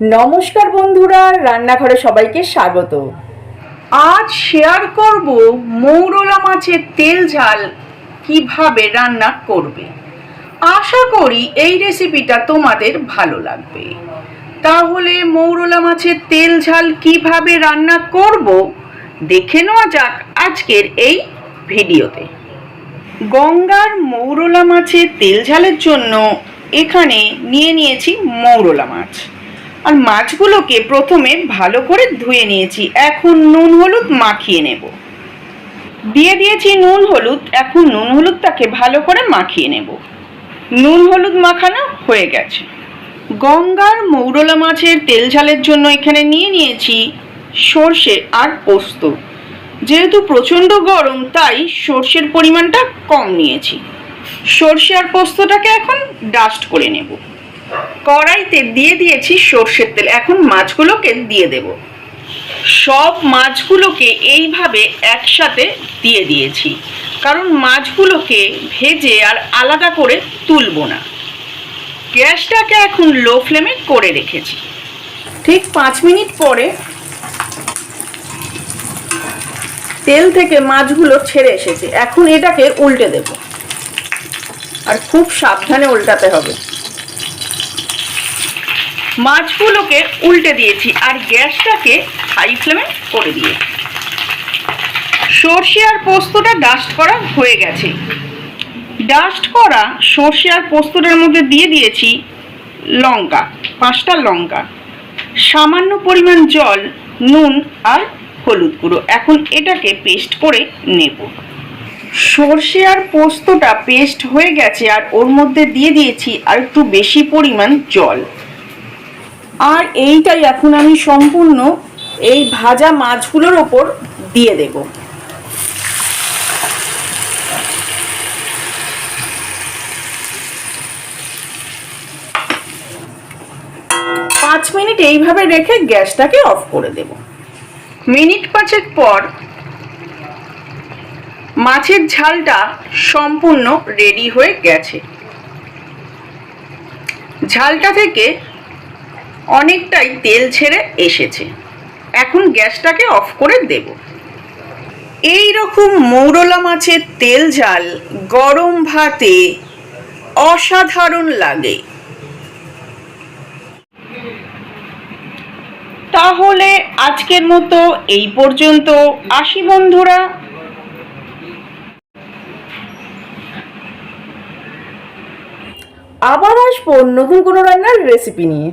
নমস্কার বন্ধুরা, রান্নাঘরে সবাইকে স্বাগত। আজ শেয়ার করব মৌরলা মাছের তেল ঝাল কীভাবে রান্না করবে। আশা করি এই রেসিপিটা তোমাদের ভালো লাগবে। তাহলে মৌরলা মাছের তেল ঝাল কীভাবে রান্না করব, দেখে নেওয়া যাক আজকের এই ভিডিওতে। গঙ্গার মৌরলা মাছের তেল ঝালের জন্য এখানে নিয়ে নিয়েছি মৌরলা মাছ। আর মাছগুলোকে প্রথমে ভালো করে ধুয়ে নিয়েছি। এখন নুন হলুদ মাখিয়ে নেব। দিয়ে দিয়েছি নুন হলুদ। এখন নুন হলুদটাকে ভালো করে মাখিয়ে নেব। নুন হলুদ মাখানো হয়ে গেছে। গঙ্গার মৌরলা মাছের তেল ঝালের জন্য এখানে নিয়ে নিয়েছি সর্ষে আর পোস্ত। যেহেতু প্রচণ্ড গরম, তাই সর্ষের পরিমাণটা কম নিয়েছি। সর্ষে আর পোস্তটাকে এখন ডাস্ট করে নেব। কড়াইতে দিয়ে দিয়েছি সর্ষের তেল। এখন মাছগুলোকে দিয়ে দেব। সব মাছগুলোকে এইভাবে একসাথে দিয়ে দিয়েছি। কারণ মাছগুলোকে ভেজে আর আলাদা করে তুলবো না। গ্যাসটাকে এখন লো ফ্লেমে করে রেখেছি। ঠিক পাঁচ মিনিট পরে তেল থেকে মাছগুলো ছেড়ে এসেছে। এখন এটাকে উল্টে দেব। আর খুব সাবধানে উল্টাতে হবে। মাছগুলোকে উল্টে দিয়েছি আর গ্যাসটাকে হাই ফ্লেমে করে দিয়েছি। সর্ষে আর পোস্তটা ডাস্ট করা হয়ে গেছে। ডাস্ট করা সর্ষে আর পোস্তটার মধ্যে দিয়ে দিয়েছি লঙ্কা, পাঁচটা লঙ্কা। সামান্য পরিমাণ জল, নুন আর হলুদ গুঁড়ো। এখন এটাকে পেস্ট করে নেব। সর্ষে আর পোস্তটা পেস্ট হয়ে গেছে আর ওর মধ্যে দিয়ে দিয়েছি আর একটু বেশি পরিমাণ জল। আর এইটাই এখন আমি সম্পূর্ণ এই ভাজা মাছগুলোর ওপর দিয়ে দেব। পাঁচ মিনিট এইভাবে রেখে গ্যাসটাকে অফ করে দেব। মিনিট পাঁচেক পর মাছের ঝালটা সম্পূর্ণ রেডি হয়ে গেছে। ঝালটা থেকে অনেকটাই তেল ছেড়ে এসেছে। এখন গ্যাসটাকে অফ করে দেব। এই রকম মৌরলা মাছের তেল ঝাল গরম ভাতে অসাধারণ লাগে। তাহলে আজকের মতো এই পর্যন্ত। আসি বন্ধুরা। আবার আসব নতুন কোনো রান্নার রেসিপি নিয়ে।